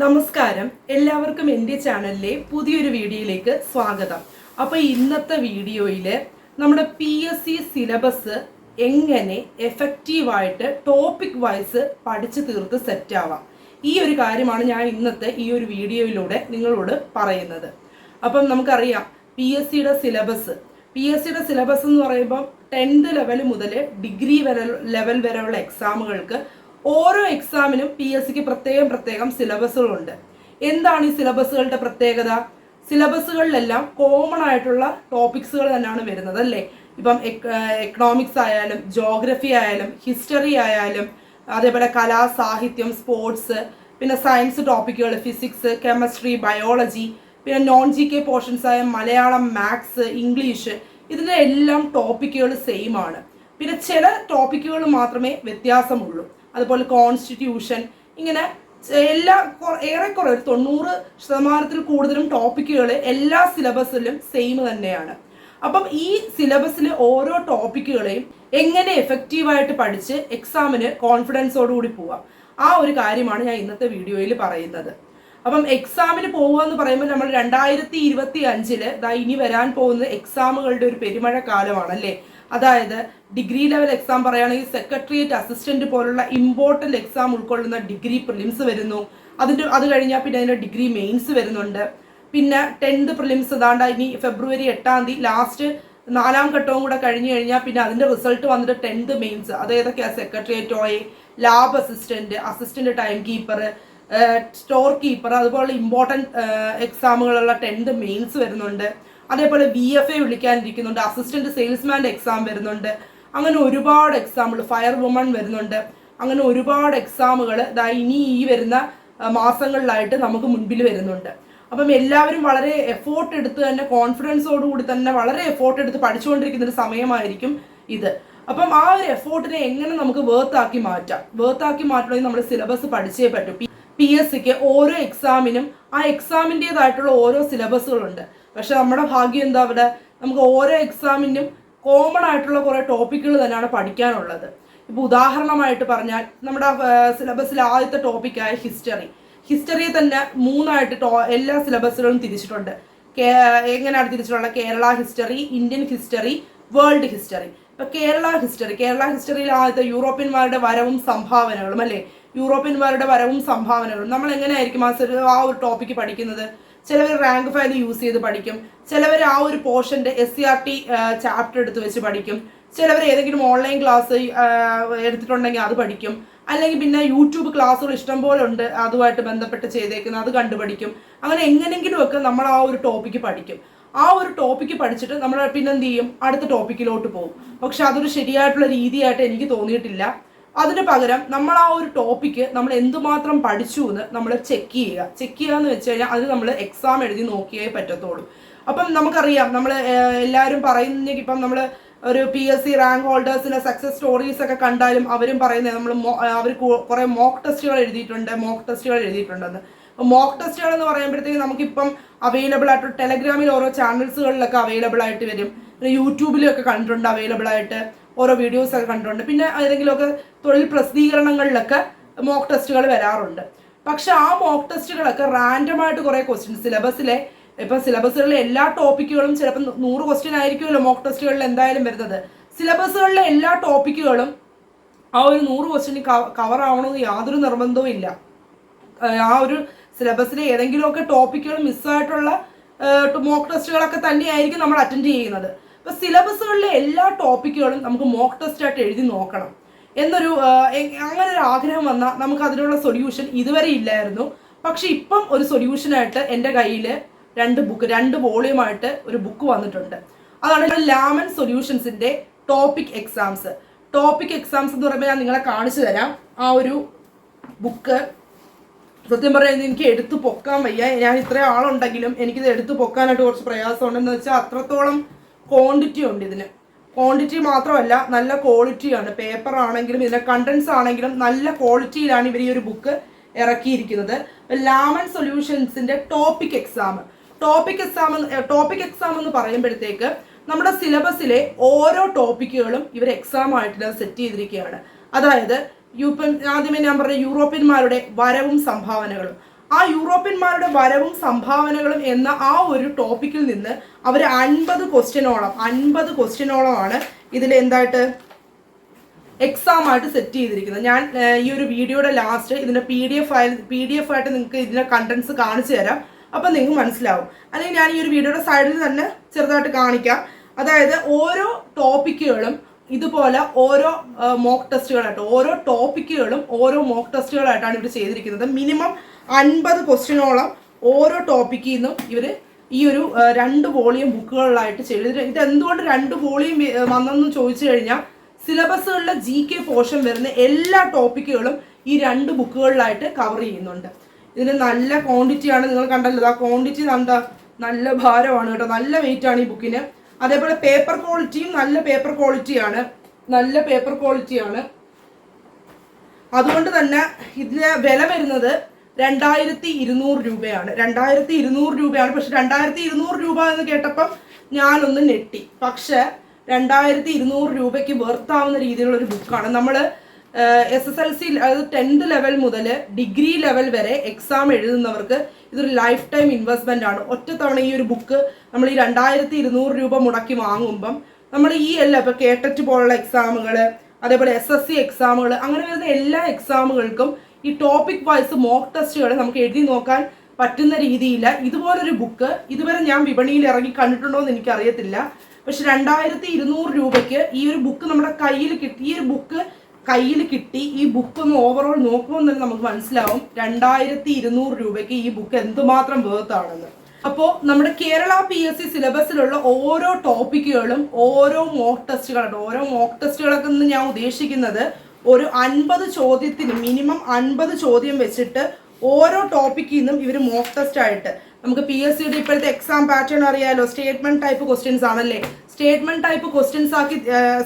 നമസ്കാരം. എല്ലാവർക്കും എന്റെ ചാനലിലെ പുതിയൊരു വീഡിയോയിലേക്ക് സ്വാഗതം. അപ്പോൾ ഇന്നത്തെ വീഡിയോയിൽ നമ്മുടെ പി എസ് സി സിലബസ് എങ്ങനെ എഫക്റ്റീവായിട്ട് ടോപ്പിക് വൈസ് പഠിച്ചു തീർത്ത് സെറ്റ് ആവാം. ഈ ഒരു കാര്യമാണ് ഞാൻ ഇന്നത്തെ ഈ ഒരു വീഡിയോയിലൂടെ നിങ്ങളോട് പറയുന്നത്. അപ്പം നമുക്കറിയാം പി എസ് സിയുടെ സിലബസ് പി എസ് സിയുടെ സിലബസ് എന്ന് പറയുമ്പോൾ ടെൻത്ത് ലെവൽ മുതൽ ഡിഗ്രി വരെ ലെവൽ വരെയുള്ള എക്സാമുകൾക്ക് ഓരോ എക്സാമിനും പി എസ് സിക്ക് പ്രത്യേകം പ്രത്യേകം സിലബസുകളുണ്ട് എന്താണ് ഈ സിലബസുകളുടെ പ്രത്യേകത? സിലബസുകളിലെല്ലാം കോമൺ ആയിട്ടുള്ള ടോപ്പിക്സുകൾ തന്നെയാണ് വരുന്നത് അല്ലേ? ഇപ്പം എക്കണോമിക്സ് ആയാലും ജോഗ്രഫി ആയാലും ഹിസ്റ്ററി ആയാലും അതേപോലെ കലാ സാഹിത്യം സ്പോർട്സ് പിന്നെ സയൻസ് ടോപ്പിക്കുകൾ ഫിസിക്സ് കെമിസ്ട്രി ബയോളജി പിന്നെ നോൺ ജി കെ പോർഷൻസ് ആയ മലയാളം മാത്സ് ഇംഗ്ലീഷ് ഇതിന്റെ എല്ലാം ടോപ്പിക്കുകൾ സെയിം ആണ്. പിന്നെ ചില ടോപ്പിക്കുകൾ മാത്രമേ വ്യത്യാസമുള്ളൂ. അതുപോലെ കോൺസ്റ്റിറ്റ്യൂഷൻ ഇങ്ങനെ എല്ലാ ഏറെക്കുറെ ഒരു തൊണ്ണൂറ് ശതമാനത്തിൽ കൂടുതലും ടോപ്പിക്കുകൾ എല്ലാ സിലബസിലും സെയിം തന്നെയാണ്. അപ്പം ഈ സിലബസിലെ ഓരോ ടോപ്പിക്കുകളെയും എങ്ങനെ എഫക്റ്റീവായിട്ട് പഠിച്ച് എക്സാമിന് കോൺഫിഡൻസോടുകൂടി പോവാം. ആ ഒരു കാര്യമാണ് ഞാൻ ഇന്നത്തെ വീഡിയോയിൽ പറയുന്നത്. അപ്പം എക്സാമിന് പോവുക എന്ന് പറയുമ്പോൾ നമ്മൾ രണ്ടായിരത്തി ഇരുപത്തി അഞ്ചിൽ ഇനി വരാൻ പോകുന്ന എക്സാമുകളുടെ ഒരു പെരുമഴ കാലമാണ് അല്ലേ അതായത് ഡിഗ്രി ലെവൽ എക്സാം പറയുകയാണെങ്കിൽ സെക്രട്ടേറിയറ്റ് അസിസ്റ്റന്റ് പോലുള്ള ഇമ്പോർട്ടന്റ് എക്സാം ഉൾക്കൊള്ളുന്ന ഡിഗ്രി പ്രിലിംസ് വരുന്നു. അതിന്റെ അത് കഴിഞ്ഞാൽ പിന്നെ അതിന്റെ ഡിഗ്രി മെയിൻസ് വരുന്നുണ്ട്. പിന്നെ ടെൻത്ത് പ്രിലിംസ് ഇതാണ്ട് ഇനി ഫെബ്രുവരി എട്ടാം തീയതി ലാസ്റ്റ് നാലാം ഘട്ടവും കൂടെ കഴിഞ്ഞു കഴിഞ്ഞാൽ പിന്നെ അതിന്റെ റിസൾട്ട് വന്നിട്ട് ടെൻത്ത് മെയിൻസ് അത് ഏതൊക്കെയാ? Secretariat ഓയെ lab assistant assistant time keeper store keeper അതുപോലെ ഇമ്പോർട്ടന്റ് എക്സാമുകളുള്ള ടെൻത്ത് മെയിൻസ് വരുന്നുണ്ട്. അതേപോലെ വി എഫ് എ വിളിക്കാനിരിക്കുന്നുണ്ട്. അസിസ്റ്റന്റ് സെയിൽസ്മാന്റെ എക്സാം വരുന്നുണ്ട്. അങ്ങനെ ഒരുപാട് എക്സാമ്പിൾ ഫയർ വുമൺ വരുന്നുണ്ട്. അങ്ങനെ ഒരുപാട് എക്സാമുകൾ ദാ ഇനി ഈ വരുന്ന മാസങ്ങളിലായിട്ട് നമുക്ക് മുൻപിൽ വരുന്നുണ്ട്. അപ്പം എല്ലാവരും വളരെ എഫോർട്ട് എടുത്ത് തന്നെ കോൺഫിഡൻസോടുകൂടി തന്നെ വളരെ എഫോർട്ട് എടുത്ത് പഠിച്ചുകൊണ്ടിരിക്കുന്ന ഒരു സമയമായിരിക്കും ഇത്. അപ്പം ആ ഒരു എഫോർട്ടിനെ എങ്ങനെ നമുക്ക് വേർത്താക്കി മാറ്റാം? വേർത്താക്കി മാറ്റണമെങ്കിൽ നമ്മൾ സിലബസ് പഠിച്ചേ പറ്റൂ. പി എസ് സിക്ക് ഓരോ എക്സാമിനും ആ എക്സാമിന്റെതായിട്ടുള്ള ഓരോ സിലബസുകളുണ്ട് പക്ഷെ നമ്മുടെ ഭാഗ്യം എന്താ അവിടെ? നമുക്ക് ഓരോ എക്സാമിനും കോമൺ ആയിട്ടുള്ള കുറേ ടോപ്പിക്കുകൾ തന്നെയാണ് പഠിക്കാനുള്ളത്. ഇപ്പോൾ ഉദാഹരണമായിട്ട് പറഞ്ഞാൽ നമ്മുടെ സിലബസിലെ ആദ്യത്തെ ടോപ്പിക്കായ ഹിസ്റ്ററി ഹിസ്റ്ററിയെ തന്നെ മൂന്നായിട്ട് ടോ എല്ലാ സിലബസുകളും തിരിച്ചിട്ടുണ്ട്. എങ്ങനെയാണ് തിരിച്ചിട്ടുള്ളത്? Kerala history Indian history world history ഇപ്പോൾ കേരള ഹിസ്റ്ററി കേരള ഹിസ്റ്ററിയിൽ ആദ്യത്തെ യൂറോപ്യന്മാരുടെ വരവും സംഭാവനകളും അല്ലേ? യൂറോപ്യന്മാരുടെ വരവും സംഭാവനകളും. നമ്മൾ എങ്ങനെയായിരിക്കും ആ ആ ഒരു ടോപ്പിക്ക് പഠിക്കുന്നത്? ചിലവർ റാങ്ക് ഫയൽ യൂസ് ചെയ്ത് പഠിക്കും. ചിലവർ ആ ഒരു പോർഷന്റെ S C R T chapter എടുത്ത് വെച്ച് പഠിക്കും. ചിലവർ ഏതെങ്കിലും ഓൺലൈൻ ക്ലാസ് എടുത്തിട്ടുണ്ടെങ്കിൽ അത് പഠിക്കും. അല്ലെങ്കിൽ പിന്നെ യൂട്യൂബ് ക്ലാസ്സുകൾ ഇഷ്ടം പോലെ ഉണ്ട് അതുമായിട്ട് ബന്ധപ്പെട്ട് ചെയ്തേക്കുന്നത് അത് കണ്ടുപഠിക്കും അങ്ങനെ എങ്ങനെങ്കിലുമൊക്കെ നമ്മൾ ആ ഒരു ടോപ്പിക്ക് പഠിക്കും. ആ ഒരു ടോപ്പിക്ക് പഠിച്ചിട്ട് നമ്മൾ പിന്നെ എന്ത് ചെയ്യും? അടുത്ത ടോപ്പിക്കിലോട്ട് പോകും. പക്ഷെ അതൊരു ശരിയായിട്ടുള്ള രീതിയായിട്ട് എനിക്ക് തോന്നിയിട്ടില്ല. അതിന് പകരം നമ്മൾ ആ ഒരു ടോപ്പിക്ക് നമ്മൾ എന്തുമാത്രം പഠിച്ചു എന്ന് നമ്മൾ ചെക്ക് ചെയ്യുക. ചെക്ക് ചെയ്യുക എന്ന് വെച്ച് കഴിഞ്ഞാൽ അത് നമ്മൾ എക്സാം എഴുതി നോക്കിയേ പറ്റത്തുള്ളൂ. അപ്പം നമുക്കറിയാം നമ്മൾ എല്ലാവരും പറയുന്നെങ്കിൽ ഇപ്പം നമ്മൾ ഒരു പി എസ് സി റാങ്ക് ഹോൾഡേഴ്സിന്റെ സക്സസ് സ്റ്റോറീസ് ഒക്കെ കണ്ടാലും അവരും പറയുന്നത് നമ്മൾ അവർ കുറെ മോക്ക് ടെസ്റ്റുകൾ എഴുതിയിട്ടുണ്ട് മോക്ക് ടെസ്റ്റുകൾ എഴുതിയിട്ടുണ്ടെന്ന്. മോക്ക് ടെസ്റ്റുകൾ എന്ന് പറയുമ്പോഴത്തേക്ക് നമുക്കിപ്പം അവൈലബിൾ ആയിട്ട് ടെലഗ്രാമിൽ ഓരോ ചാനൽസുകളിലൊക്കെ അവൈലബിൾ ആയിട്ട് വരും. പിന്നെ യൂട്യൂബിലൊക്കെ കണ്ടിട്ടുണ്ട് അവൈലബിൾ ആയിട്ട്. ഓരോ വീഡിയോസ് ഒക്കെ കണ്ടിട്ടുണ്ട്. പിന്നെ ഏതെങ്കിലുമൊക്കെ തൊഴിൽ പ്രസിദ്ധീകരണങ്ങളിലൊക്കെ മോക്ക് ടെസ്റ്റുകൾ വരാറുണ്ട്. പക്ഷെ ആ മോക്ക് ടെസ്റ്റുകളൊക്കെ റാൻഡമായിട്ട് കുറേ ക്വസ്റ്റ്യൻ സിലബസിലെ ഇപ്പം സിലബസുകളിലെ എല്ലാ ടോപ്പിക്കുകളും ചിലപ്പോൾ നൂറ് ക്വസ്റ്റ്യൻ ആയിരിക്കുമല്ലോ മോക്ക് ടെസ്റ്റുകളിൽ എന്തായാലും വരുന്നത്. സിലബസുകളിലെ എല്ലാ ടോപ്പിക്കുകളും ആ ഒരു നൂറ് ക്വസ്റ്റ്യൻ കവർ ആവണമെന്ന് യാതൊരു നിർബന്ധവും ഇല്ല. ആ ഒരു സിലബസിലെ ഏതെങ്കിലുമൊക്കെ ടോപ്പിക്കുകൾ മിസ്സായിട്ടുള്ള മോക്ക് ടെസ്റ്റുകളൊക്കെ തന്നെയായിരിക്കും നമ്മൾ അറ്റൻഡ് ചെയ്യുന്നത്. അപ്പോൾ സിലബസുകളിലെ എല്ലാ ടോപ്പിക്കുകളും നമുക്ക് മോക്ക് ടെസ്റ്റ് ആയിട്ട് എഴുതി നോക്കണം. എന്നൊരു അങ്ങനെ ഒരു ആഗ്രഹം വന്നാൽ നമുക്ക് അതിനുള്ള സൊല്യൂഷൻ ഇതുവരെ ഇല്ലായിരുന്നു. പക്ഷെ ഇപ്പം ഒരു സൊല്യൂഷനായിട്ട് എന്റെ കയ്യിൽ രണ്ട് ബുക്ക് രണ്ട് വോളിയുമായിട്ട് ഒരു ബുക്ക് വന്നിട്ടുണ്ട്. അതാണ് ലാമൻ സൊല്യൂഷൻസിന്റെ ടോപ്പിക് എക്സാംസ് ടോപ്പിക് എക്സാംസ് എന്ന് പറയുമ്പോൾ ഞാൻ നിങ്ങളെ കാണിച്ചു തരാം. ആ ഒരു ബുക്ക് സത്യം പറയുന്നത് എനിക്ക് എടുത്തു പൊക്കാൻ വയ്യ. ഞാൻ ഇത്രയും ആളുണ്ടെങ്കിലും എനിക്കിത് എടുത്തു പൊക്കാനായിട്ട് കുറച്ച് പ്രയാസമുണ്ടെന്ന് വെച്ചാൽ അത്രത്തോളം ക്വാണ്ടിറ്റി ഉണ്ട് ഇതിന്. ക്വാണ്ടിറ്റി മാത്രമല്ല നല്ല ക്വാളിറ്റിയാണ് പേപ്പർ ആണെങ്കിലും ഇതിന്റെ കണ്ടൻസ് ആണെങ്കിലും നല്ല ക്വാളിറ്റിയിലാണ് ഇവർ ഈ ഒരു ബുക്ക് ഇറക്കിയിരിക്കുന്നത്. ലാമൻ സൊല്യൂഷൻസിന്റെ topic exam topic exam topic exam എന്ന് പറയുമ്പോഴത്തേക്ക് നമ്മുടെ സിലബസിലെ ഓരോ ടോപ്പിക്കുകളും ഇവർ എക്സാം ആയിട്ട് സെറ്റ് ചെയ്തിരിക്കുകയാണ്. അതായത് യൂപ്പൻ ആദ്യമേ ഞാൻ പറഞ്ഞ യൂറോപ്യന്മാരുടെ വരവും സംഭാവനകളും. ആ യൂറോപ്യന്മാരുടെ വരവും സംഭാവനകളും എന്ന ആ ഒരു ടോപ്പിക്കിൽ നിന്ന് അവർ അൻപത് ക്വസ്റ്റ്യനോളം അൻപത് ക്വസ്റ്റ്യനോളമാണ് ഇതിൽ എന്തായിട്ട് എക്സാം ആയിട്ട് സെറ്റ് ചെയ്തിരിക്കുന്നത്. ഞാൻ ഈ ഒരു വീഡിയോയുടെ ലാസ്റ്റ് ഇതിന്റെ P D F file P D F ആയിട്ട് നിങ്ങൾക്ക് ഇതിന്റെ കണ്ടൻസ് കാണിച്ചു തരാം. അപ്പം നിങ്ങൾക്ക് മനസ്സിലാവും. അല്ലെങ്കിൽ ഞാൻ ഈ ഒരു വീഡിയോയുടെ സൈഡിൽ തന്നെ ചെറുതായിട്ട് കാണിക്കാം. അതായത് ഓരോ ടോപ്പിക്കുകളും ഇതുപോലെ ഓരോ മോക്ക് ടെസ്റ്റുകളായിട്ട് ഓരോ ടോപ്പിക്കുകളും ഓരോ മോക്ക് ടെസ്റ്റുകളായിട്ടാണ് ഇവർ ചെയ്തിരിക്കുന്നത്. മിനിമം അൻപത് ക്വസ്റ്റ്യനോളം ഓരോ ടോപ്പിക്കിൽ നിന്നും ഇവർ ഈ ഒരു രണ്ട് വോളിയം ബുക്കുകളിലായിട്ട് ചെയ്തു ഇത് എന്തുകൊണ്ട് രണ്ട് വോളിയം വന്നെന്ന് ചോദിച്ചു കഴിഞ്ഞാൽ സിലബസുകളിലെ ജി കെ പോർഷൻ വരുന്ന എല്ലാ ടോപ്പിക്കുകളും ഈ രണ്ട് ബുക്കുകളിലായിട്ട് കവർ ചെയ്യുന്നുണ്ട്. ഇതിന് നല്ല ക്വാണ്ടിറ്റിയാണ് നിങ്ങൾ കണ്ടല്ലോ ആ ക്വാണ്ടിറ്റി എന്താ? നല്ല ഭാരമാണ് കേട്ടോ. നല്ല വെയിറ്റ് ആണ് ഈ ബുക്കിന് അതേപോലെ പേപ്പർ ക്വാളിറ്റിയും നല്ല പേപ്പർ ക്വാളിറ്റിയാണ് നല്ല പേപ്പർ ക്വാളിറ്റിയാണ് അതുകൊണ്ട് തന്നെ ഇതിന് വില വരുന്നത് രണ്ടായിരത്തി ഇരുന്നൂറ് രൂപയാണ്. രണ്ടായിരത്തി ഇരുന്നൂറ് രൂപയാണ്. പക്ഷെ രണ്ടായിരത്തി ഇരുന്നൂറ് രൂപ എന്ന് കേട്ടപ്പം ഞാനൊന്ന് ഞെട്ടി. പക്ഷെ രണ്ടായിരത്തി ഇരുന്നൂറ് രൂപയ്ക്ക് വെർത്താവുന്ന രീതിയിലുള്ള ഒരു ബുക്കാണ് നമ്മൾ എസ് എസ് എൽ സി അതായത് ടെൻത്ത് ലെവൽ മുതൽ ഡിഗ്രി ലെവൽ വരെ എക്സാം എഴുതുന്നവർക്ക് ഇതൊരു ലൈഫ് ടൈം ഇൻവെസ്റ്റ്മെന്റ് ആണ്. ഒറ്റ തവണ ഈ ഒരു ബുക്ക് നമ്മൾ ഈ രണ്ടായിരത്തി ഇരുന്നൂറ് രൂപ മുടക്കി വാങ്ങുമ്പം നമ്മൾ ഈ എല്ലാം ഇപ്പൊ കേട്ടറ്റ് പോലുള്ള എക്സാമുകൾ അതേപോലെ എസ് എസ് സി എക്സാമുകൾ അങ്ങനെ വരുന്ന എല്ലാ എക്സാമുകൾക്കും ഈ ടോപ്പിക് വൈസ് മോക്ക് ടെസ്റ്റുകൾ നമുക്ക് എഴുതി നോക്കാൻ പറ്റുന്ന രീതിയില്ല. ഇതുപോലൊരു ബുക്ക് ഇതുവരെ ഞാൻ വിപണിയിൽ ഇറങ്ങി കണ്ടിട്ടുണ്ടോ എന്ന് എനിക്കറിയത്തില്ല. പക്ഷെ രണ്ടായിരത്തി ഇരുന്നൂറ് രൂപയ്ക്ക് ഈ ഒരു ബുക്ക് നമ്മുടെ കയ്യിൽ കിട്ടി. ഈ ഒരു ബുക്ക് കയ്യിൽ കിട്ടി. ഈ ബുക്ക് ഒന്ന് ഓവറോൾ നോക്കുമ്പോൾ തന്നെ നമുക്ക് മനസ്സിലാവും രണ്ടായിരത്തി ഇരുന്നൂറ് രൂപയ്ക്ക് ഈ ബുക്ക് എന്തുമാത്രം വേർത്താണെന്ന് അപ്പോൾ നമ്മുടെ കേരള പി എസ് സി സിലബസിലുള്ള ഓരോ ടോപ്പിക്കുകളും ഓരോ മോക്ക് ടെസ്റ്റുകളുണ്ട് ഓരോ മോക്ക് ടെസ്റ്റുകളൊക്കെ നിന്ന് ഞാൻ ഉദ്ദേശിക്കുന്നത് ഒരു അൻപത് ചോദ്യത്തിന് മിനിമം അൻപത് ചോദ്യം വെച്ചിട്ട് ഓരോ ടോപ്പിക്കിൽ നിന്നും ഇവർ മോക്ക് ടെസ്റ്റ് ആയിട്ട്. നമുക്ക് പി എസ് സിയുടെ ഇപ്പോഴത്തെ എക്സാം പാറ്റേൺ അറിയാലോ? സ്റ്റേറ്റ്മെന്റ് ടൈപ്പ് ക്വസ്റ്റ്യൻസ് ആണല്ലേ? സ്റ്റേറ്റ്മെന്റ് ടൈപ്പ് ക്വസ്റ്റ്യൻസ് ആക്കി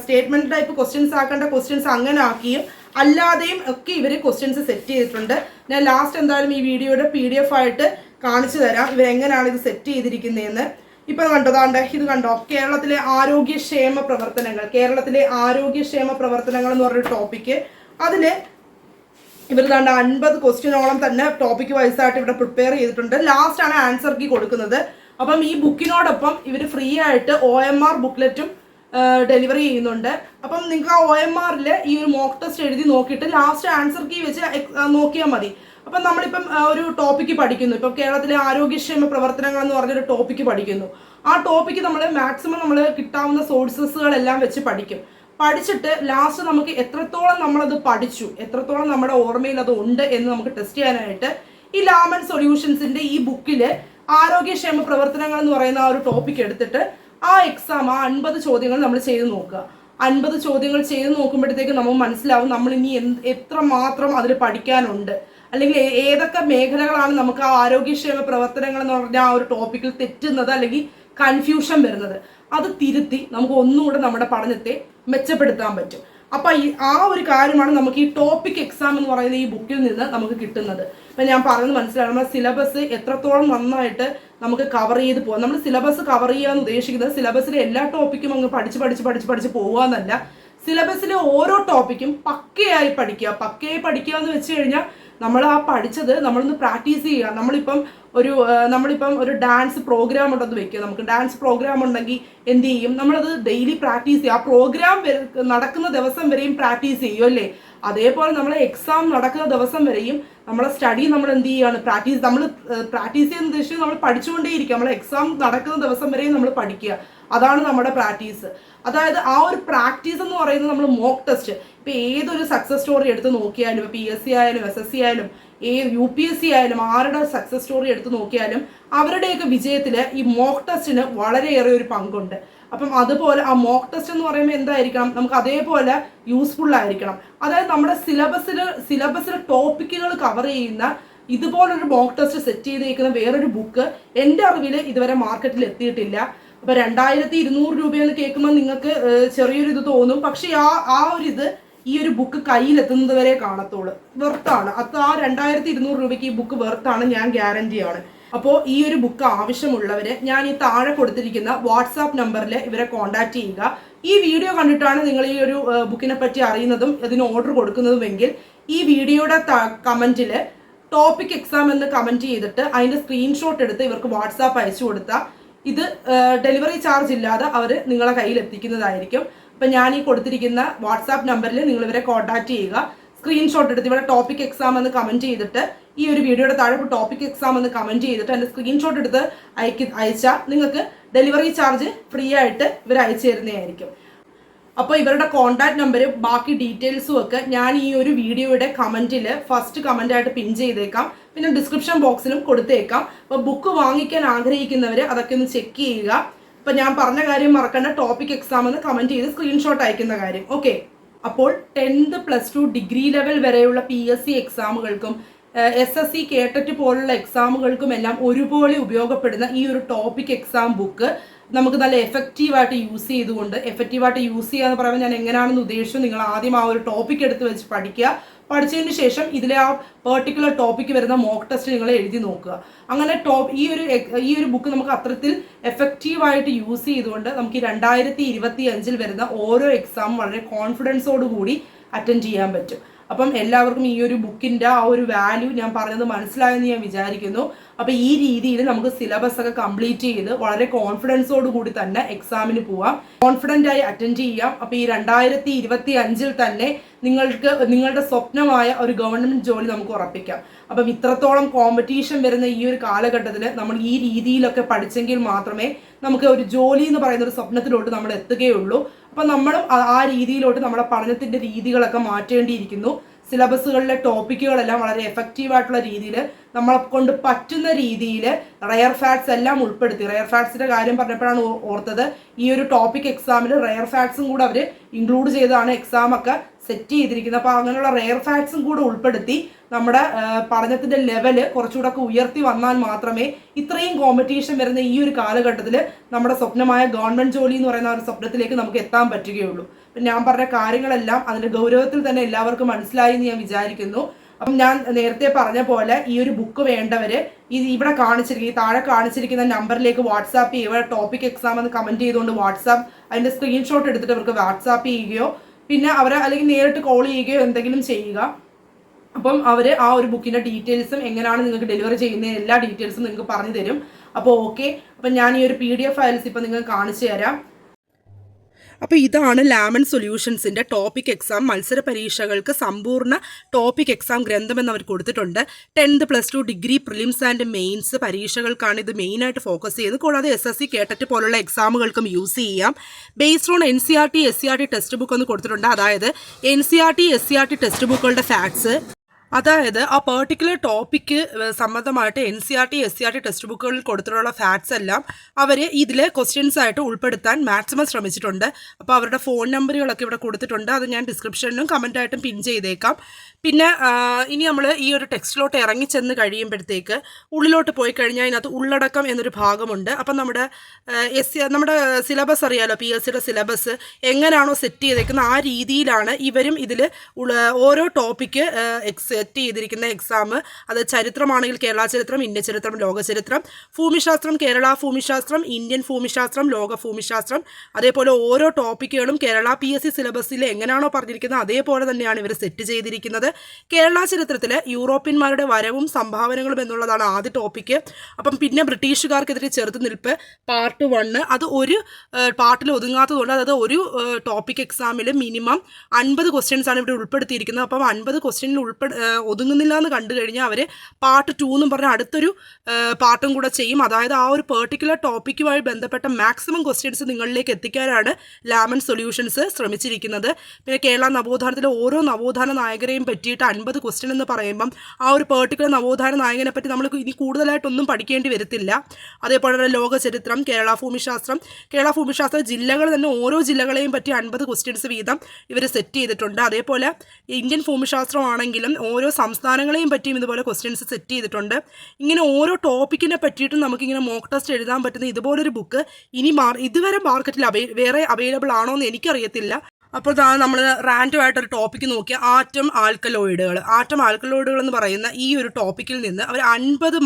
സ്റ്റേറ്റ്മെന്റ് ടൈപ്പ് ക്വസ്റ്റ്യൻസ് ആക്കേണ്ട ക്വസ്റ്റ്യൻസ് അങ്ങനെ ആക്കിയും അല്ലാതെയും ഒക്കെ ഇവർ ക്വസ്റ്റ്യൻസ് സെറ്റ് ചെയ്തിട്ടുണ്ട്. ഞാൻ ലാസ്റ്റ് എന്തായാലും ഈ വീഡിയോയുടെ പി ഡി എഫ് ആയിട്ട് കാണിച്ചു തരാം. ഇവർ എങ്ങനെയാണ് ഇത് സെറ്റ് ചെയ്തിരിക്കുന്നതെന്ന് ഇപ്പൊ കണ്ടതാണ്ട് ഇത് കണ്ടോ? കേരളത്തിലെ ആരോഗ്യക്ഷേമ പ്രവർത്തനങ്ങൾ കേരളത്തിലെ ആരോഗ്യക്ഷേമ പ്രവർത്തനങ്ങൾ എന്ന് പറഞ്ഞൊരു ടോപ്പിക്ക് അതിൽ ഇവർ കണ്ട അൻപത് ക്വസ്റ്റ്യനോളം തന്നെ ടോപ്പിക് വൈസായിട്ട് ഇവിടെ പ്രിപ്പയർ ചെയ്തിട്ടുണ്ട്. ലാസ്റ്റ് ആണ് ആൻസർ കീ കൊടുക്കുന്നത്. അപ്പം ഈ ബുക്കിനോടൊപ്പം ഇവർ ഫ്രീ ആയിട്ട് ഒ എം ആർ ബുക്ക്ലെറ്റും ഡെലിവറി ചെയ്യുന്നുണ്ട്. അപ്പം നിങ്ങൾക്ക് ആ ഒ എം ആറിൽ ഈ ഒരു മോക്ക് ടെസ്റ്റ് എഴുതി നോക്കിയിട്ട് ലാസ്റ്റ് ആൻസർ കീ വെച്ച് നോക്കിയാൽ മതി. അപ്പം നമ്മളിപ്പം ഒരു ടോപ്പിക്ക് പഠിക്കുന്നു. ഇപ്പം കേരളത്തിലെ ആരോഗ്യക്ഷേമ പ്രവർത്തനങ്ങൾ എന്ന് പറഞ്ഞൊരു ടോപ്പിക്ക് പഠിക്കുന്നു. ആ ടോപ്പിക്ക് നമ്മൾ മാക്സിമം നമ്മൾ കിട്ടാവുന്ന സോഴ്സസുകളെല്ലാം വെച്ച് പഠിക്കും. പഠിച്ചിട്ട് ലാസ്റ്റ് നമുക്ക് എത്രത്തോളം നമ്മളത് പഠിച്ചു എത്രത്തോളം നമ്മുടെ ഓർമ്മയിൽ അത് ഉണ്ട് എന്ന് നമുക്ക് ടെസ്റ്റ് ചെയ്യാനായിട്ട് ഈ ലാമൻ സൊല്യൂഷൻസിന്റെ ഈ ബുക്കിൽ ആരോഗ്യക്ഷേമ പ്രവർത്തനങ്ങൾ എന്ന് പറയുന്ന ആ ഒരു ടോപ്പിക് എടുത്തിട്ട് ആ എക്സാം ആ അൻപത് ചോദ്യങ്ങൾ നമ്മൾ ചെയ്ത് നോക്കുക. അൻപത് ചോദ്യങ്ങൾ ചെയ്ത് നോക്കുമ്പോഴത്തേക്ക് നമുക്ക് മനസ്സിലാവും നമ്മൾ ഇനി എത്ര മാത്രം അതിൽ പഠിക്കാനുണ്ട്. അല്ലെങ്കിൽ ഏതൊക്കെ മേഖലകളാണ് നമുക്ക് ആ ആരോഗ്യക്ഷേമ പ്രവർത്തനങ്ങൾ എന്ന് പറഞ്ഞ ആ ഒരു ടോപ്പിക്കിൽ തെറ്റുന്നത് അല്ലെങ്കിൽ കൺഫ്യൂഷൻ വരുന്നത്. അത് തിരുത്തി നമുക്ക് ഒന്നുകൂടെ നമ്മുടെ പഠനത്തെ മെച്ചപ്പെടുത്താൻ പറ്റും. അപ്പൊ ഈ ആ ഒരു കാര്യമാണ് നമുക്ക് ഈ ടോപ്പിക് എക്സാം എന്ന് പറയുന്ന ഈ ബുക്കിൽ നിന്ന് നമുക്ക് കിട്ടുന്നത്. ഇപ്പൊ ഞാൻ പറയുന്നത് മനസ്സിലാണ് നമ്മുടെ സിലബസ് എത്രത്തോളം നന്നായിട്ട് നമുക്ക് കവർ ചെയ്ത് പോകാം നമ്മൾ സിലബസ് കവർ ചെയ്യാന്ന് ഉദ്ദേശിക്കുന്നത് സിലബസിലെ എല്ലാ ടോപ്പിക്കും അങ്ങ് പഠിച്ച് പഠിച്ച് പഠിച്ച് പഠിച്ച് പോവുക സിലബസിലെ ഓരോ ടോപ്പിക്കും പക്കയായി പഠിക്കുക. പക്കയായി പഠിക്കുക എന്ന് വെച്ച് കഴിഞ്ഞാൽ നമ്മൾ ആ പഠിച്ചത് നമ്മളൊന്ന് പ്രാക്ടീസ് ചെയ്യുക. നമ്മളിപ്പം ഒരു നമ്മളിപ്പം ഒരു ഡാൻസ് പ്രോഗ്രാം ഉണ്ടെന്ന് വെക്കുക. നമുക്ക് ഡാൻസ് പ്രോഗ്രാം ഉണ്ടെങ്കിൽ എന്ത് ചെയ്യും? നമ്മളത് ഡെയിലി പ്രാക്ടീസ് ചെയ്യും ആ പ്രോഗ്രാം നടക്കുന്ന ദിവസം വരെയും പ്രാക്ടീസ് ചെയ്യും അല്ലേ? അതേപോലെ നമ്മളെ എക്സാം നടക്കുന്ന ദിവസം വരെയും നമ്മളെ സ്റ്റഡി നമ്മൾ എന്ത് ചെയ്യുകയാണ്? പ്രാക്ടീസ് നമ്മൾ പ്രാക്ടീസ് ചെയ്യുന്ന ഉദ്ദേശിച്ച് നമ്മൾ പഠിച്ചുകൊണ്ടേയിരിക്കുക. നമ്മളെ എക്സാം നടക്കുന്ന ദിവസം വരെയും നമ്മൾ പഠിക്കുക. അതാണ് നമ്മുടെ പ്രാക്ടീസ്. അതായത് ആ ഒരു പ്രാക്ടീസ് എന്ന് പറയുന്നത് നമ്മൾ മോക്ക് ടെസ്റ്റ് ഇപ്പൊ ഏതൊരു സക്സസ് സ്റ്റോറി എടുത്ത് നോക്കിയാലും പി എസ് സി ആയാലും എസ് എസ് സി ആയാലും ഏ യു പി എസ് സി ആയാലും ആരുടെ സക്സസ് സ്റ്റോറി എടുത്ത് നോക്കിയാലും അവരുടെയൊക്കെ വിജയത്തിൽ ഈ മോക്ക് ടെസ്റ്റിന് വളരെയേറെ ഒരു പങ്കുണ്ട്. അപ്പം അതുപോലെ ആ മോക്ക് ടെസ്റ്റ് എന്ന് പറയുമ്പോൾ എന്തായിരിക്കണം? നമുക്ക് അതേപോലെ യൂസ്ഫുൾ ആയിരിക്കണം. അതായത് നമ്മുടെ സിലബസിൽ സിലബസിലെ ടോപ്പിക്കുകൾ കവർ ചെയ്യുന്ന ഇതുപോലൊരു മോക്ക് ടെസ്റ്റ് സെറ്റ് ചെയ്തേക്കുന്ന വേറൊരു ബുക്ക് എന്റെ അറിവിൽ ഇതുവരെ മാർക്കറ്റിൽ എത്തിയിട്ടില്ല. അപ്പൊ രണ്ടായിരത്തി ഇരുന്നൂറ് രൂപയെന്ന് കേൾക്കുമ്പോൾ നിങ്ങൾക്ക് ചെറിയൊരു ഇത് തോന്നും. പക്ഷെ ആ ആ ഒരു ഇത് ഈ ഒരു ബുക്ക് കയ്യിലെത്തുന്നത് വരെ കാണത്തുള്ളൂ വെർത്താണ് അത് ആ രണ്ടായിരത്തി ഇരുന്നൂറ് രൂപയ്ക്ക് ഈ ബുക്ക് വെർത്താണ് ഞാൻ ഗ്യാരണ്ടി ആണ്. അപ്പോൾ ഈ ഒരു ബുക്ക് ആവശ്യമുള്ളവര് ഞാൻ ഈ താഴെ കൊടുത്തിരിക്കുന്ന വാട്സാപ്പ് നമ്പറിൽ ഇവരെ കോൺടാക്ട് ചെയ്യുക. ഈ വീഡിയോ കണ്ടിട്ടാണ് നിങ്ങൾ ഈ ഒരു ബുക്കിനെ പറ്റി അറിയുന്നതും ഇതിന് ഓർഡർ കൊടുക്കുന്നതുമെങ്കിൽ ഈ വീഡിയോയുടെ കമന്റിൽ ടോപ്പിക് എക്സാം എന്ന് കമന്റ് ചെയ്തിട്ട് അതിന്റെ സ്ക്രീൻഷോട്ട് എടുത്ത് ഇവർക്ക് വാട്സാപ്പ് അയച്ചു കൊടുത്താൽ ഇത് ഡെലിവറി ചാർജ് ഇല്ലാതെ അവർ നിങ്ങളെ കയ്യിൽ എത്തിക്കുന്നതായിരിക്കും. അപ്പം ഞാൻ ഈ കൊടുത്തിരിക്കുന്ന വാട്സാപ്പ് നമ്പറിൽ നിങ്ങൾ ഇവരെ കോൺടാക്ട് ചെയ്യുക. സ്ക്രീൻഷോട്ട് എടുത്ത് ഇവിടെ ടോപ്പിക് എക്സാം എന്ന് കമന്റ് ചെയ്തിട്ട് ഈ ഒരു വീഡിയോയുടെ താഴെ ടോപ്പിക് എക്സാം എന്ന് കമന്റ് ചെയ്തിട്ട് അതിന്റെ സ്ക്രീൻഷോട്ട് എടുത്ത് അയക്കി അയച്ചാൽ നിങ്ങൾക്ക് ഡെലിവറി ചാർജ് ഫ്രീ ആയിട്ട് ഇവർ അയച്ചു തരുന്നതായിരിക്കും. അപ്പോൾ ഇവരുടെ കോൺടാക്ട് നമ്പരും ബാക്കി ഡീറ്റെയിൽസും ഒക്കെ ഞാൻ ഈ ഒരു വീഡിയോയുടെ കമന്റിൽ ഫസ്റ്റ് കമന്റ് ആയിട്ട് പിൻ ചെയ്തേക്കാം. പിന്നെ ഡിസ്ക്രിപ്ഷൻ ബോക്സിലും കൊടുത്തേക്കാം. അപ്പോൾ ബുക്ക് വാങ്ങിക്കാൻ ആഗ്രഹിക്കുന്നവർ അതൊക്കെ ഒന്ന് ചെക്ക് ചെയ്യുക. ഇപ്പം ഞാൻ പറഞ്ഞ കാര്യം മറക്കേണ്ട. ടോപ്പിക് എക്സാം എന്ന് കമന്റ് ചെയ്ത് സ്ക്രീൻഷോട്ട് അയക്കുന്ന കാര്യം. ഓക്കെ അപ്പോൾ tenth plus two degree level വരെയുള്ള പി എസ് സി എക്സാമുകൾക്കും എസ് എസ് സി കേട്ടറ്റ് പോലുള്ള എക്സാമുകൾക്കും എല്ലാം ഒരുപോലെ ഉപയോഗപ്പെടുന്ന ഈ ഒരു ടോപ്പിക് എക്സാം ബുക്ക് നമുക്ക് നല്ല എഫക്റ്റീവായിട്ട് യൂസ് ചെയ്തുകൊണ്ട് എഫക്റ്റീവായിട്ട് യൂസ് ചെയ്യുക എന്ന് പറയുമ്പോൾ ഞാൻ എങ്ങനെയാണെന്ന് ഉദ്ദേശിച്ചു നിങ്ങൾ ആദ്യം ആ ഒരു ടോപ്പിക് എടുത്ത് വെച്ച് പഠിക്കുക. പഠിച്ചതിന് ശേഷം ഇതിലെ ആ പെർട്ടിക്കുലർ ടോപ്പിക്ക് വരുന്ന മോക്ക് ടെസ്റ്റ് നിങ്ങൾ എഴുതി നോക്കുക. അങ്ങനെ ടോപ്പ് ഈ ഒരു ഈ ഒരു ബുക്ക് നമുക്ക് അത്രത്തിൽ എഫക്റ്റീവായിട്ട് യൂസ് ചെയ്തുകൊണ്ട് നമുക്ക് രണ്ടായിരത്തി ഇരുപത്തി അഞ്ചിൽ വരുന്ന ഓരോ എക്സാം വളരെ കോൺഫിഡൻസോടുകൂടി അറ്റൻഡ് ചെയ്യാൻ പറ്റും. അപ്പം എല്ലാവർക്കും ഈ ഒരു ബുക്കിന്റെ ആ ഒരു വാല്യൂ ഞാൻ പറഞ്ഞത് മനസ്സിലായെന്ന് ഞാൻ വിചാരിക്കുന്നു. അപ്പം ഈ രീതിയിൽ നമുക്ക് സിലബസ് ഒക്കെ കംപ്ലീറ്റ് ചെയ്ത് വളരെ കോൺഫിഡൻസോട് കൂടി തന്നെ എക്സാമിന് പോവാം. കോൺഫിഡന്റ് ആയി അറ്റൻഡ് ചെയ്യാം. അപ്പം ഈ രണ്ടായിരത്തി ഇരുപത്തി അഞ്ചിൽ തന്നെ നിങ്ങൾക്ക് നിങ്ങളുടെ സ്വപ്നമായ ഒരു ഗവൺമെന്റ് ജോലി നമുക്ക് ഉറപ്പിക്കാം. അപ്പം ഇത്രത്തോളം കോമ്പറ്റീഷൻ വരുന്ന ഈ ഒരു കാലഘട്ടത്തിൽ നമ്മൾ ഈ രീതിയിലൊക്കെ പഠിച്ചെങ്കിൽ മാത്രമേ നമുക്ക് ഒരു ജോലി എന്ന് പറയുന്ന ഒരു സ്വപ്നത്തിലോട്ട് നമ്മൾ എത്തുകയുള്ളൂ. അപ്പം നമ്മളും ആ- രീതിയിലോട്ട് നമ്മുടെ പഠനത്തിന്റെ രീതികളൊക്കെ മാറ്റേണ്ടിയിരിക്കുന്നു. സിലബസുകളിലെ ടോപ്പിക്കുകളെല്ലാം വളരെ എഫക്റ്റീവ് ആയിട്ടുള്ള രീതിയിൽ നമ്മളെ കൊണ്ട് പറ്റുന്ന രീതിയിൽ റയർ ഫാക്ട്സ് എല്ലാം ഉൾപ്പെടുത്തി. റയർ ഫാക്ട്സിന്റെ കാര്യം പറഞ്ഞപ്പോഴാണ് ഓർത്തത്. ഈ ഒരു ടോപ്പിക് എക്സാമിൽ റയർ ഫാക്ട്സും കൂടെ അവർ ഇൻക്ലൂഡ് ചെയ്താണ് എക്സാം ഒക്കെ. സെറ്റ് ചെയ്തിരിക്കുന്നത് അപ്പോൾ അങ്ങനെയുള്ള റെയർ ഫാക്ട്സും കൂടെ ഉൾപ്പെടുത്തി നമ്മുടെ പഠനത്തിന്റെ ലെവൽ കുറച്ചുകൂടെ ഒക്കെ ഉയർത്തി വന്നാൽ മാത്രമേ ഇത്രയും കോമ്പറ്റീഷൻ വരുന്ന ഈ ഒരു കാലഘട്ടത്തിൽ നമ്മുടെ സ്വപ്നമായ ഗവൺമെന്റ് ജോലി എന്ന് പറയുന്ന ഒരു സ്വപ്നത്തിലേക്ക് നമുക്ക് എത്താൻ പറ്റുകയുള്ളൂ. അപ്പം ഞാൻ പറഞ്ഞ കാര്യങ്ങളെല്ലാം അതിന്റെ ഗൗരവത്തിൽ തന്നെ എല്ലാവർക്കും മനസ്സിലായി എന്ന് ഞാൻ വിചാരിക്കുന്നു. അപ്പം ഞാൻ നേരത്തെ പറഞ്ഞ പോലെ ഈ ഒരു ബുക്ക് വേണ്ടവർ ഇത് ഇവിടെ കാണിച്ചിരിക്കുന്ന ഈ താഴെ കാണിച്ചിരിക്കുന്ന നമ്പറിലേക്ക് വാട്സാപ്പ് ചെയ്യുക ടോപ്പിക് എക്സാം എന്ന് കമന്റ് ചെയ്തുകൊണ്ട് വാട്സാപ്പ് അതിന്റെ സ്ക്രീൻഷോട്ട് എടുത്തിട്ട് അവർക്ക് വാട്സാപ്പ് ചെയ്യുകയോ പിന്നെ അവരെ അല്ലെങ്കിൽ നേരിട്ട് കോൾ ചെയ്യുകയോ എന്തെങ്കിലും ചെയ്യുക. അപ്പം അവർ ആ ഒരു ബുക്കിന്റെ ഡീറ്റെയിൽസും എങ്ങനെയാണ് നിങ്ങൾക്ക് ഡെലിവറി ചെയ്യുന്ന എല്ലാ ഡീറ്റെയിൽസും നിങ്ങൾക്ക് പറഞ്ഞു തരും അപ്പോൾ ഓക്കെ അപ്പം ഞാൻ ഈ ഒരു പി ഡി എഫ് ഫയൽസ് ഇപ്പം നിങ്ങൾ കാണിച്ചു തരാം അപ്പോൾ ഇതാണ് ലാമൺ സൊല്യൂഷൻസിന്റെ ടോപ്പിക് എക്സാം മത്സര പരീക്ഷകൾക്ക് സമ്പൂർണ ടോപ്പിക് എക്സാം ഗ്രന്ഥം എന്ന് അവർ കൊടുത്തിട്ടുണ്ട്. Tenth plus two degree prelims and mains പരീക്ഷകൾക്കാണ് ഇത് മെയിനായിട്ട് ഫോക്കസ് ചെയ്യുന്നത്. കൂടാതെ എസ് എസ് സി കേട്ടറ്റ് പോലുള്ള എക്സാമുകൾക്കും യൂസ് ചെയ്യാം. Based on N C R T S C R T text book ഒന്ന് കൊടുത്തിട്ടുണ്ട്. അതായത് N C R T S C R T text ബുക്കുകളുടെ facts അതായത് ആ പെർട്ടിക്കുലർ ടോപ്പിക്ക് സംബന്ധമായിട്ട് N C R T S C R T text ബുക്കുകളിൽ കൊടുത്തിട്ടുള്ള facts എല്ലാം അവർ ഇതിൽ ക്വസ്റ്റ്യൻസ് ആയിട്ട് ഉൾപ്പെടുത്താൻ മാക്സിമം ശ്രമിച്ചിട്ടുണ്ട്. അപ്പോൾ അവരുടെ ഫോൺ നമ്പറുകളൊക്കെ ഇവിടെ കൊടുത്തിട്ടുണ്ട്. അത് ഞാൻ ഡിസ്ക്രിപ്ഷനിലും കമന്റായിട്ടും പിൻ ചെയ്തേക്കാം. പിന്നെ ഇനി നമ്മൾ ഈ ഒരു ടെക്സ്റ്റിലോട്ട് ഇറങ്ങി ചെന്ന് കഴിയുമ്പോഴത്തേക്ക് ഉള്ളിലോട്ട് പോയി കഴിഞ്ഞാൽ അതിനകത്ത് ഉള്ളടക്കം എന്നൊരു ഭാഗമുണ്ട്. അപ്പം നമ്മുടെ എസ് നമ്മുടെ സിലബസ് അറിയാലോ പി എസ് സിയുടെ സിലബസ് എങ്ങനെയാണോ സെറ്റ് ചെയ്തേക്കുന്നത് ആ രീതിയിലാണ് ഇവരും ഇതിൽ ഓരോ ടോപ്പിക്ക് സെറ്റ് ചെയ്തിരിക്കുന്ന എക്സാം അത് ചരിത്രമാണെങ്കിൽ കേരള ചരിത്രം ഇന്ത്യ ചരിത്രം ലോക ചരിത്രം. ഭൂമിശാസ്ത്രം കേരള ഭൂമിശാസ്ത്രം ഇന്ത്യൻ ഭൂമിശാസ്ത്രം ലോക ഭൂമിശാസ്ത്രം. അതേപോലെ ഓരോ ടോപ്പിക്കുകളും കേരള പി എസ് സി സിലബസിൽ എങ്ങനെയാണോ പറഞ്ഞിരിക്കുന്നത് അതേപോലെ തന്നെയാണ് ഇവർ സെറ്റ് ചെയ്തിരിക്കുന്നത്. കേരള ചരിത്രത്തിൽ യൂറോപ്യന്മാരുടെ വരവും സംഭാവനകളും എന്നുള്ളതാണ് ആദ്യ ടോപ്പിക്ക് അപ്പം പിന്നെ ബ്രിട്ടീഷുകാർക്കെതിരെ ചെറുത്തുനിൽപ്പ് പാർട്ട് വണ്ണ് അത് ഒരു പാർട്ടിൽ ഒതുങ്ങാത്തതുകൊണ്ട് അതായത് ഒരു ടോപ്പിക് എക്സാമിൽ മിനിമം അൻപത് ക്വസ്റ്റ്യൻസ് ആണ് ഇവിടെ ഉൾപ്പെടുത്തിയിരിക്കുന്നത്. അപ്പം അൻപത് ക്വസ്റ്റ്യനിൽ ഉൾപ്പെടെ ഒതുങ്ങുന്നില്ല എന്ന് കണ്ടു കഴിഞ്ഞാൽ അവർ പാർട്ട് ടു എന്നും പറഞ്ഞ അടുത്തൊരു പാർട്ടും കൂടെ ചെയ്യും. അതായത് ആ ഒരു പെർട്ടിക്കുലർ ടോപ്പിക്കുമായി ബന്ധപ്പെട്ട മാക്സിമം ക്വസ്റ്റ്യൻസ് നിങ്ങളിലേക്ക് എത്തിക്കാനാണ് ലാമൻ സൊല്യൂഷൻസ് ശ്രമിച്ചിരിക്കുന്നത്. പിന്നെ കേരള നവോത്ഥാനത്തിലെ ഓരോ നവോത്ഥാന നായകരെയും പറ്റിയിട്ട് അൻപത് ക്വസ്റ്റ്യൻ എന്ന് പറയുമ്പം ആ ഒരു പെർട്ടിക്കുലർ നവോത്ഥാന നായകനെ പറ്റി നമ്മൾ ഇനി കൂടുതലായിട്ടൊന്നും പഠിക്കേണ്ടി വരത്തില്ല. അതേപോലെ തന്നെ ലോക ചരിത്രം കേരള ഭൂമിശാസ്ത്രം. കേരള ഭൂമിശാസ്ത്ര ജില്ലകൾ തന്നെ ഓരോ ജില്ലകളെയും പറ്റി അൻപത് ക്വസ്റ്റ്യൻസ് വീതം ഇവർ സെറ്റ് ചെയ്തിട്ടുണ്ട്. അതേപോലെ ഇന്ത്യൻ ഭൂമിശാസ്ത്രമാണെങ്കിലും ഓരോ സംസ്ഥാനങ്ങളെയും പറ്റിയും ഇതുപോലെ ക്വസ്റ്റ്യൻസ് സെറ്റ് ചെയ്തിട്ടുണ്ട്. ഇങ്ങനെ ഓരോ ടോപ്പിക്കിനെ പറ്റിയിട്ടും നമുക്കിങ്ങനെ മോക്ക് ടെസ്റ്റ് എഴുതാൻ പറ്റുന്ന ഇതുപോലൊരു ബുക്ക് ഇനി മാർ ഇതുവരെ മാർക്കറ്റിൽ അവൈ വേറെ അവൈലബിൾ ആണോ എന്ന് എനിക്കറിയത്തില്ല. അപ്പോൾ നമ്മൾ റാൻഡം ആയിട്ടൊരു ടോപ്പിക്ക് നോക്കിയ ആറ്റം ആൽക്കലോയിഡുകൾ. ആറ്റം ആൽക്കലോയിഡുകൾ എന്ന് പറയുന്ന ഈ ഒരു ടോപ്പിക്കിൽ നിന്ന് അവർ അൻപത്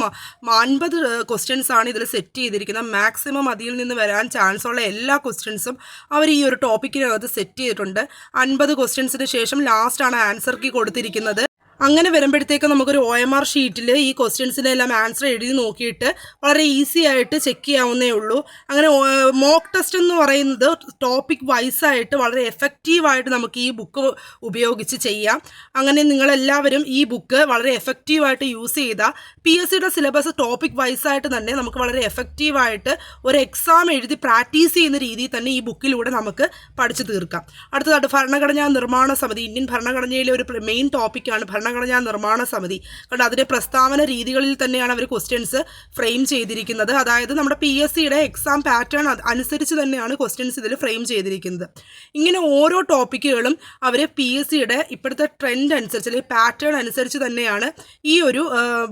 അൻപത് ക്വസ്റ്റ്യൻസ് ആണ് ഇതിൽ സെറ്റ് ചെയ്തിരിക്കുന്നത്. മാക്സിമം അതിൽ നിന്ന് വരാൻ ചാൻസ് ഉള്ള എല്ലാ ക്വസ്റ്റ്യൻസും അവർ ഈ ഒരു ടോപ്പിക്കിനകത്ത് സെറ്റ് ചെയ്തിട്ടുണ്ട്. അൻപത് ക്വസ്റ്റ്യൻസിന് ശേഷം ലാസ്റ്റാണ് ആൻസർ കീ കൊടുത്തിരിക്കുന്നത്. അങ്ങനെ വരുമ്പോഴത്തേക്ക് നമുക്കൊരു ഒ എം ആർ ഷീറ്റിൽ ഈ ക്വസ്റ്റ്യൻസിന്റെ എല്ലാം ആൻസർ എഴുതി നോക്കിയിട്ട് വളരെ ഈസി ആയിട്ട് ചെക്ക് ചെയ്യാവുന്നേ ഉള്ളൂ. അങ്ങനെ മോക്ക് ടെസ്റ്റ് എന്ന് പറയുന്നത് ടോപ്പിക് വൈസ് ആയിട്ട് വളരെ എഫക്റ്റീവായിട്ട് നമുക്ക് ഈ ബുക്ക് ഉപയോഗിച്ച് ചെയ്യാം. അങ്ങനെ നിങ്ങളെല്ലാവരും ഈ ബുക്ക് വളരെ എഫക്റ്റീവായിട്ട് യൂസ് ചെയ്താൽ പി എസ് സിയുടെ സിലബസ് ടോപ്പിക് വൈസ് ആയിട്ട് തന്നെ നമുക്ക് വളരെ എഫക്റ്റീവായിട്ട് ഒരു എക്സാം എഴുതി പ്രാക്ടീസ് ചെയ്യുന്ന രീതിയിൽ തന്നെ ഈ ബുക്കിലൂടെ നമുക്ക് പഠിച്ചു തീർക്കാം. അടുത്തതായിട്ട് ഭരണഘടനാ നിർമ്മാണ സമിതി ഇന്ത്യൻ ഭരണഘടനയിലെ ഒരു മെയിൻ ടോപ്പിക്കാണ് ഭരണഘടനാ നിർമ്മാണ സമിതി. കാരണം അതിന്റെ പ്രസ്താവന രീതികളിൽ തന്നെയാണ് അവർ ക്വസ്റ്റ്യൻസ് ഫ്രെയിം ചെയ്തിരിക്കുന്നത്. അതായത് നമ്മുടെ പി എസ് സിയുടെ എക്സാം പാറ്റേൺ അനുസരിച്ച് തന്നെയാണ് ക്വസ്റ്റ്യൻസ് ഇതിൽ ഫ്രെയിം ചെയ്തിരിക്കുന്നത്. ഇങ്ങനെ ഓരോ ടോപ്പിക്കുകളും അവർ പി എസ് സിയുടെ ഇപ്പോഴത്തെ ട്രെൻഡ് അനുസരിച്ച് അല്ലെങ്കിൽ പാറ്റേൺ അനുസരിച്ച് തന്നെയാണ് ഈ ഒരു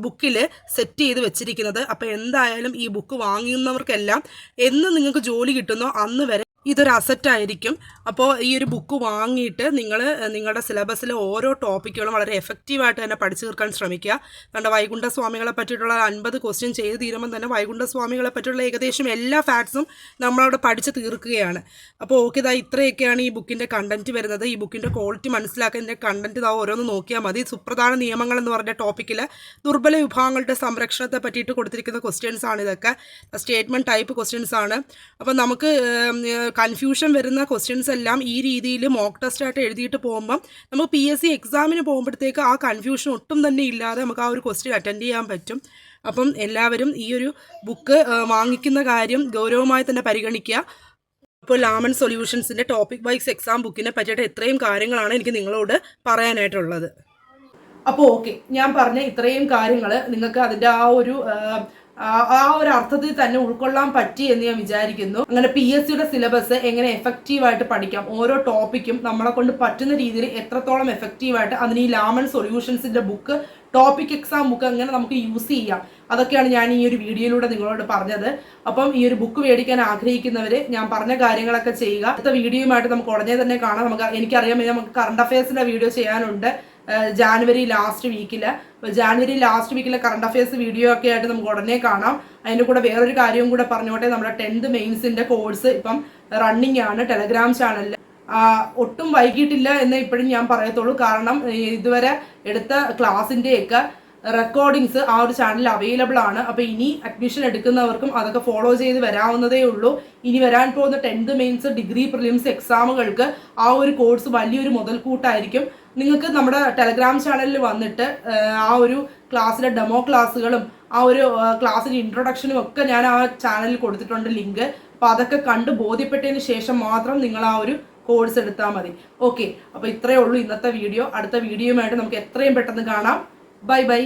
ബുക്കിൽ സെറ്റ് ചെയ്ത് വെച്ചിരിക്കുന്നത്. അപ്പോൾ എന്തായാലും ഈ ബുക്ക് വാങ്ങുന്നവർക്കെല്ലാം എന്ന് നിങ്ങൾക്ക് ജോലി കിട്ടുന്നോ അന്ന് വരെ ഇതൊരു അസറ്റ് ആയിരിക്കും. അപ്പോൾ ഈ ഒരു ബുക്ക് വാങ്ങിയിട്ട് നിങ്ങൾ നിങ്ങളുടെ സിലബസിലെ ഓരോ ടോപ്പിക്കുകളും വളരെ എഫക്റ്റീവായിട്ട് തന്നെ പഠിച്ചു തീർക്കാൻ ശ്രമിക്കുക. കണ്ട വൈകുണ്ഠ സ്വാമികളെ പറ്റിയിട്ടുള്ള അൻപത് ക്വസ്റ്റ്യൻ ചെയ്ത് തീരുമ്പോൾ തന്നെ വൈകുണ്ഠ സ്വാമികളെ പറ്റിയുള്ള ഏകദേശം എല്ലാ ഫാക്ട്സും നമ്മളവിടെ പഠിച്ച് തീർക്കുകയാണ്. അപ്പോൾ ഓക്കെ ഇതാ ഇത്രയൊക്കെയാണ് ഈ ബുക്കിന്റെ കണ്ടന്റ് വരുന്നത്. ഈ ബുക്കിന്റെ ക്വാളിറ്റി മനസ്സിലാക്കാൻ ഇതിന്റെ കണ്ടന്റ് ഇതാ ഓരോന്ന് നോക്കിയാൽ മതി. സുപ്രധാന നിയമങ്ങൾ എന്ന് പറഞ്ഞ ടോപ്പിക്കിൽ ദുർബല വിഭാഗങ്ങളുടെ സംരക്ഷണത്തെ പറ്റിയിട്ട് കൊടുത്തിരിക്കുന്ന ക്വസ്റ്റ്യൻസ് ആണ് ഇതൊക്കെ. സ്റ്റേറ്റ്മെന്റ് ടൈപ്പ് ക്വസ്റ്റ്യൻസ് ആണ്. അപ്പോൾ നമുക്ക് കൺഫ്യൂഷൻ വരുന്ന ക്വസ്റ്റ്യൻസ് എല്ലാം ഈ രീതിയിൽ മോക്ക് ടെസ്റ്റ് ആയിട്ട് എഴുതിയിട്ട് പോകുമ്പം നമുക്ക് പി എസ് സി എക്സാമിന് പോകുമ്പോഴത്തേക്ക് ആ കൺഫ്യൂഷൻ ഒട്ടും തന്നെ ഇല്ലാതെ നമുക്ക് ആ ഒരു ക്വസ്റ്റ്യൻ അറ്റൻഡ് ചെയ്യാൻ പറ്റും. അപ്പം എല്ലാവരും ഈ ഒരു ബുക്ക് വാങ്ങിക്കുന്ന കാര്യം ഗൗരവമായി തന്നെ പരിഗണിക്കുക. ഇപ്പോൾ ലാമൺ സൊല്യൂഷൻസിന്റെ ടോപ്പിക് വൈസ് എക്സാം ബുക്കിനെ പറ്റിയിട്ട് ഇത്രയും കാര്യങ്ങളാണ് എനിക്ക് നിങ്ങളോട് പറയാനായിട്ടുള്ളത്. അപ്പോൾ ഓക്കെ ഞാൻ പറഞ്ഞ ഇത്രയും കാര്യങ്ങൾ നിങ്ങൾക്ക് അതിന്റെ ആ ഒരു ആ, ഒരു അർത്ഥത്തിൽ തന്നെ ഉൾക്കൊള്ളാൻ പറ്റി എന്ന് ഞാൻ വിചാരിക്കുന്നു. അങ്ങനെ പി എസ് സിയുടെ സിലബസ് എങ്ങനെ എഫക്റ്റീവായിട്ട് പഠിക്കാം? ഓരോ ടോപ്പിക്കും നമ്മളെ കൊണ്ട് പറ്റുന്ന രീതിയിൽ എത്രത്തോളം എഫക്റ്റീവായിട്ട് അതിന് ഈ ലാമൺ സൊല്യൂഷൻസിന്റെ ബുക്ക് ടോപ്പിക് എക്സാം ബുക്ക് എങ്ങനെ നമുക്ക് യൂസ് ചെയ്യാം? അതൊക്കെയാണ് ഞാൻ ഈ ഒരു വീഡിയോയിലൂടെ നിങ്ങളോട് പറഞ്ഞത്. അപ്പം ഈ ഒരു ബുക്ക് മേടിക്കാൻ ആഗ്രഹിക്കുന്നവർ ഞാൻ പറഞ്ഞ കാര്യങ്ങളൊക്കെ ചെയ്യുക. അടുത്ത വീഡിയോയുമായിട്ട് നമുക്ക് ഉടനെ തന്നെ കാണാം. നമുക്ക് എനിക്കറിയാം നമുക്ക് കറണ്ട് അഫയേഴ്സിന്റെ വീഡിയോ ചെയ്യാനുണ്ട്. ജാനുവരി ലാസ്റ്റ് വീക്കിൽ ജാനുവരി ലാസ്റ്റ് വീക്കിലെ കറണ്ട് അഫയേഴ്സ് വീഡിയോ ഒക്കെ ആയിട്ട് നമുക്ക് ഉടനെ കാണാം. അതിന്റെ കൂടെ വേറൊരു കാര്യവും കൂടെ പറഞ്ഞോട്ടെ. നമ്മുടെ ടെൻത്ത് മെയിൻസിന്റെ കോഴ്സ് ഇപ്പം റണ്ണിങ് ആണ് ടെലഗ്രാം ചാനലിൽ ഒട്ടും വൈകിട്ടില്ല എന്ന് ഇപ്പോഴും ഞാൻ പറയത്തുള്ളൂ. കാരണം ഇതുവരെ എടുത്ത ക്ലാസ്സിന്റെയൊക്കെ റെക്കോർഡിങ്സ് ആ ഒരു ചാനലിൽ അവൈലബിൾ ആണ്. അപ്പോൾ ഇനി അഡ്മിഷൻ എടുക്കുന്നവർക്കും അതൊക്കെ ഫോളോ ചെയ്ത് വരാവുന്നതേ ഉള്ളൂ. ഇനി വരാൻ പോകുന്ന ടെൻത്ത് മെയിൻസ് ഡിഗ്രി പ്രിലിംസ് എക്സാമുകൾക്ക് ആ ഒരു കോഴ്സ് വലിയൊരു മുതൽക്കൂട്ടായിരിക്കും. നിങ്ങൾക്ക് നമ്മുടെ ടെലഗ്രാം ചാനലിൽ വന്നിട്ട് ആ, ഒരു ക്ലാസ്സിലെ ഡെമോ ക്ലാസ്സുകളും ആ ഒരു ക്ലാസ്സിന്റെ ഇൻട്രൊഡക്ഷനും ഒക്കെ ഞാൻ ആ ചാനലിൽ കൊടുത്തിട്ടുണ്ട് ലിങ്ക് അപ്പോൾ അതൊക്കെ കണ്ട് ബോധ്യപ്പെട്ടതിന് ശേഷം മാത്രം നിങ്ങൾ ആ ഒരു കോഴ്സ് എടുത്താൽ മതി. ഓക്കെ അപ്പോൾ ഇത്രയേ ഉള്ളൂ ഇന്നത്തെ വീഡിയോ അടുത്ത വീഡിയോയുമായിട്ട് നമുക്ക് എത്രയും പെട്ടെന്ന് കാണാം. Bye bye